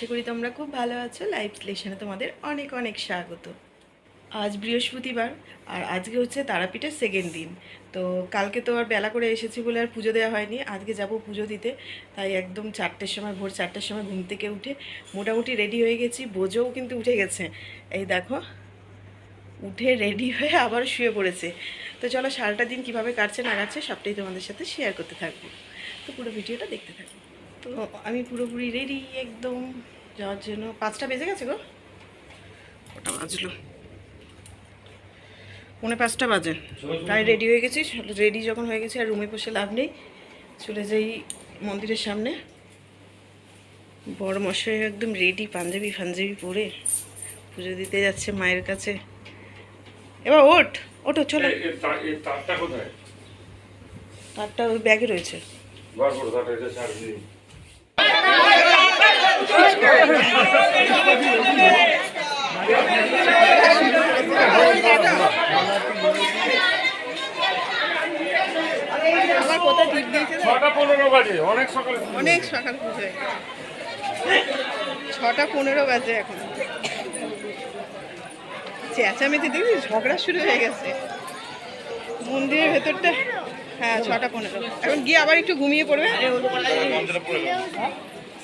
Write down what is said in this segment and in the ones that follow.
আশা করি তোমরা খুব ভালো আছো। লাইভ স্টেশনে তোমাদের অনেক অনেক স্বাগত। আজ বৃহস্পতিবার, আর আজকে হচ্ছে তারাপীঠের সেকেন্ড দিন। তো কালকে তো আর বেলা করে এসেছি বলে আর পুজো দেওয়া হয়নি। আজকে যাব পুজো দিতে। তাই একদম চারটের সময়, ভোর চারটের সময় ঘুম থেকে উঠে মোটামুটি রেডি হয়ে গেছি। বোঝোও কিন্তু উঠে গেছে। এই দেখো, উঠে রেডি হয়ে আবার শুয়ে পড়েছে। তো চলো সারাটা দিন কীভাবে কাটছে না কাটছে সবটাই তোমাদের সাথে শেয়ার করতে থাকব। তো পুরো ভিডিওটা দেখতে থাকব তো আমি পুরোপুরি রেডি একদম। যাওয়ার জন্য। পাঁচটা বেজে গেছে গো। ওটা বাজলো? পৌনে পাঁচটা বাজে। তাই রেডি হয়ে গেছি। রেডি যখন হয়ে গেছি আর রুমে বসে লাভ নেই। চলে যাই মন্দিরের সামনে। বড় মশাই একদম রেডি পাঞ্জাবি ফাঞ্জাবি পরে। পুজো দিতে যাচ্ছে মায়ের কাছে। এবার ওঠ ওঠো চলো? তারটা ওই ব্যাগে রয়েছে বার করো তারটা, এটা ছাড় দিই। আমার কোথায় টিপ দিয়েছে ছটা পনেরো বাজে অনেক সকালে অনেক সকাল পুজো ছটা পনেরো বাজে এখন। চেঁচামেচি দেখছি ঝগড়া শুরু হয়ে গেছে। মন্দিরের ভেতরটা হ্যাঁ ছটা পনেরো। এখন গিয়ে আবার একটু ঘুমিয়ে পড়বে।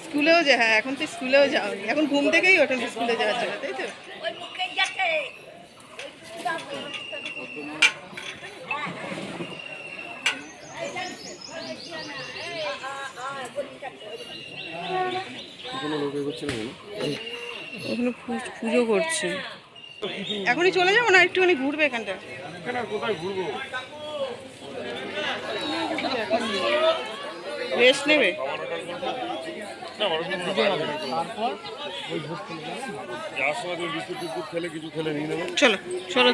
স্কুলেও যা হ্যাঁ এখন তো স্কুলেও যাওনি। এখন ঘুম থেকেই ওঠেন স্কুলে যাওয়ার জন্য, তাই তো? পুজো করছে। এখনই চলে যাব না একটুখানি ঘুরবে এখানটা? রেস্ট নেবে যাওয়ার সময় তুমি বিস্কুট টিস্কুট খেলে কিছু খেলে নিয়ে নেবে চলো চলো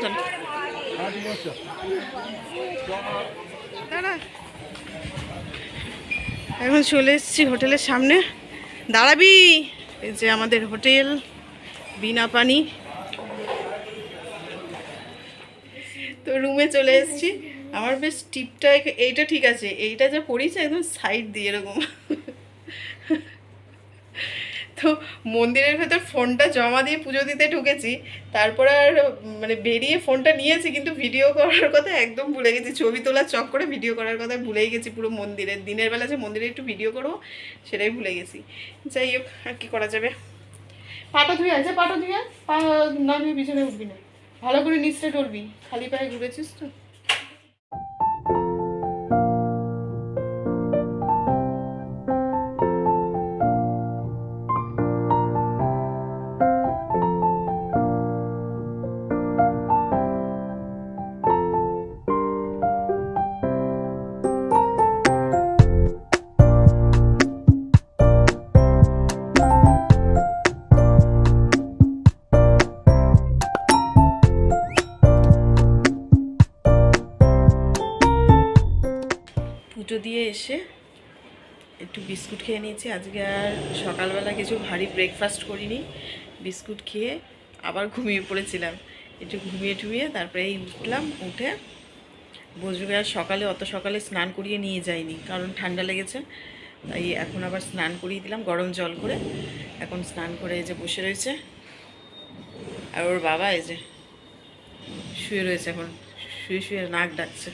এখন চলে এসেছি হোটেলের সামনে। দাঁড়াবি। এই যে আমাদের হোটেল, বিনা পানি। তো রুমে চলে এসেছি। আমার বেশ টিপটা এইটা ঠিক আছে, এইটা যা পড়িয়েছে একদম সাইড দিয়ে এরকম। তো মন্দিরের ভেতর ফোনটা জমা দিয়ে পুজো দিতে ঢুকেছি, তারপরে আর মানে বেরিয়ে ফোনটা নিয়েছি, কিন্তু ভিডিও করার কথা একদম ভুলে গেছি, ছবি তোলার চক করে ভিডিও করার কথা ভুলেই গেছি পুরো মন্দিরের, দিনের বেলা যে মন্দিরে একটু ভিডিও করব সেটাই ভুলে গেছি। যাই হোক, আর কি করা যাবে? পাটা ধুয়ে আছে পাটা ধুয়ে। পা না ধুয়ে পিছনে উঠবি না। ভালো করে নিচটা টরবি খালি পায়ে ঘুরেছিস তো? পুজো দিয়ে এসে একটু বিস্কুট খেয়ে নিয়েছি। আজকে আর সকালবেলা কিছু ভারী ব্রেকফাস্ট করিনি। বিস্কুট খেয়ে আবার ঘুমিয়ে পড়েছিলাম। একটু ঘুমিয়ে টুমিয়ে তারপরে এই উঠলাম, উঠে বসবে আর সকালে, অত সকালে স্নান করিয়ে নিয়ে যাইনি কারণ ঠান্ডা লেগেছে। তাই এখন আবার স্নান করিয়ে দিলাম, গরম জল করে। এখন স্নান করে এই যে বসে রয়েছে। আর ওর বাবা এই যে শুয়ে রয়েছে এখন, শুয়ে শুয়ে নাক ডাকছে।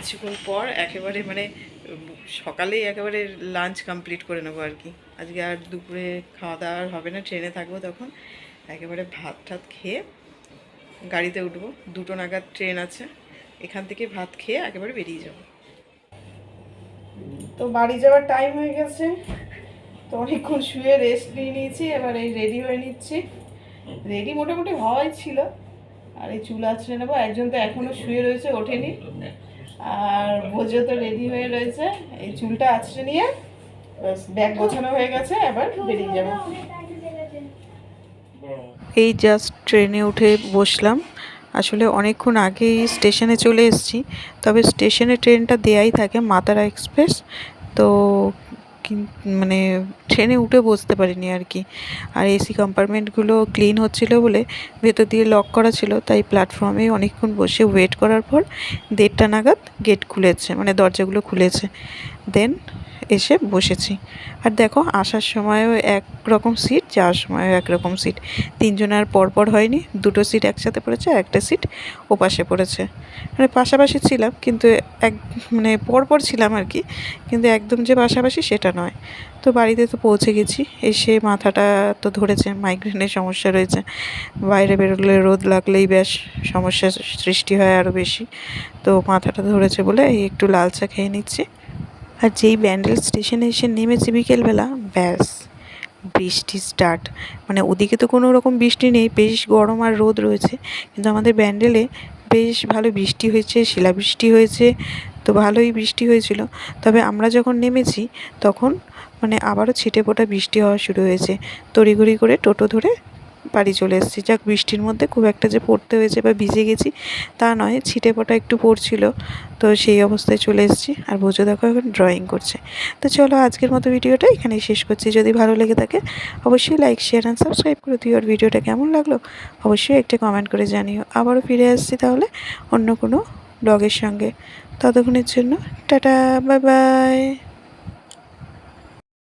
কিছুক্ষণ পর একেবারে মানে সকালেই একেবারে লাঞ্চ কমপ্লিট করে নেব আর কি। আজকে আর দুপুরে খাওয়া দাওয়া আর হবে না ট্রেনে থাকব তখন। একেবারে ভাত টাত খেয়ে গাড়িতে উঠবো। দুটো নাগাদ ট্রেন আছে। এখান থেকে ভাত খেয়ে একেবারে বেরিয়ে যাব। তো বাড়ি যাওয়ার টাইম হয়ে গেছে। তো অনেকক্ষণ শুয়ে রেস্ট নিয়ে নিয়েছি, এবার এই রেডি হয়ে নিচ্ছি। রেডি মোটামুটি হওয়াই ছিল। আর এই চুল আছড়ে নেব। একজন তো এখনও শুয়ে রয়েছে, ওঠেনি। আর ভোজও তো রেডি হয়ে রয়েছে। এই চুলটা আছড়ে নিয়ে ব্যাগ গোছানো হয়ে গেছে, এবার বেরিয়ে যাব। এই জাস্ট ট্রেনে উঠে বসলাম। আসলে অনেকক্ষণ আগেই স্টেশনে চলে এসেছি, তবে স্টেশনে ট্রেনটা দেয়াই থাকে, মাতারা এক্সপ্রেস তো মানে ট্রেনে উঠে বসতে পারিনি আর কি। আর এসি কম্পার্টমেন্টগুলো ক্লিন হচ্ছিল বলে ভেতর দিয়ে লক করা ছিল, তাই প্ল্যাটফর্মে অনেকক্ষণ বসে ওয়েট করার পর দেড়টা নাগাদ গেট খুলেছে মানে দরজাগুলো খুলেছে। দেন এসে বসেছি। আর দেখো, আসার সময়ও এক রকম সিট যাওয়ার সময়ও এক রকম সিট তিনজনের আর পরপর হয়নি, দুটো সিট একসাথে পড়েছে, একটা সিট ওপাশে পড়েছে। মানে পাশাপাশি ছিলাম, কিন্তু এক মানে পরপর ছিলাম আর কি, কিন্তু একদম যে পাশাপাশি সেটা নয়। তো বাড়িতে তো পৌঁছে গেছি, এসে মাথাটা তো ধরেছে মাইগ্রেনের সমস্যা রয়েছে। বাইরে বেরোলে রোদ লাগলেই ব্যাস, সমস্যার সৃষ্টি হয় আরও বেশি। তো মাথাটা ধরেছে বলে একটু লাল চা খেয়ে নিচ্ছি। আর যেই ব্যান্ডেল স্টেশনে এসে নেমেছি বিকেলবেলা, ব্যাস, বৃষ্টি স্টার্ট মানে ওদিকে তো কোনো রকম বৃষ্টি নেই, বেশ গরম আর রোদ রয়েছে, কিন্তু আমাদের ব্যান্ডেলে বেশ ভালো বৃষ্টি হয়েছে, শিলাবৃষ্টি হয়েছে, তো ভালোই বৃষ্টি হয়েছিল। তবে আমরা যখন নেমেছি, তখন মানে আবারও ছিটে ফোটা বৃষ্টি হওয়া শুরু হয়েছে। তড়িঘড়ি করে টোটো ধরে বাড়ি চলে এসেছি। যাক, বৃষ্টির মধ্যে খুব একটা যে পড়তে হয়েছে বা ভিজে গেছি তা নয়, ছিটে পটা একটু পড়ছিল। তো সেই অবস্থায় চলে এসেছি। আর বোঝো দেখো, এখন ড্রয়িং করছে। তো চলো, আজকের মতো ভিডিওটা এখানেই শেষ করছি। যদি ভালো লেগে থাকে, অবশ্যই লাইক শেয়ার অ্যান্ড সাবস্ক্রাইব করে দিও। আর ভিডিওটা কেমন লাগল, অবশ্যই একটা কমেন্ট করে জানিও। আবারও ফিরে আসছি তাহলে অন্য কোনো ব্লগের সঙ্গে। ততক্ষণের জন্য টাটা বাই বাই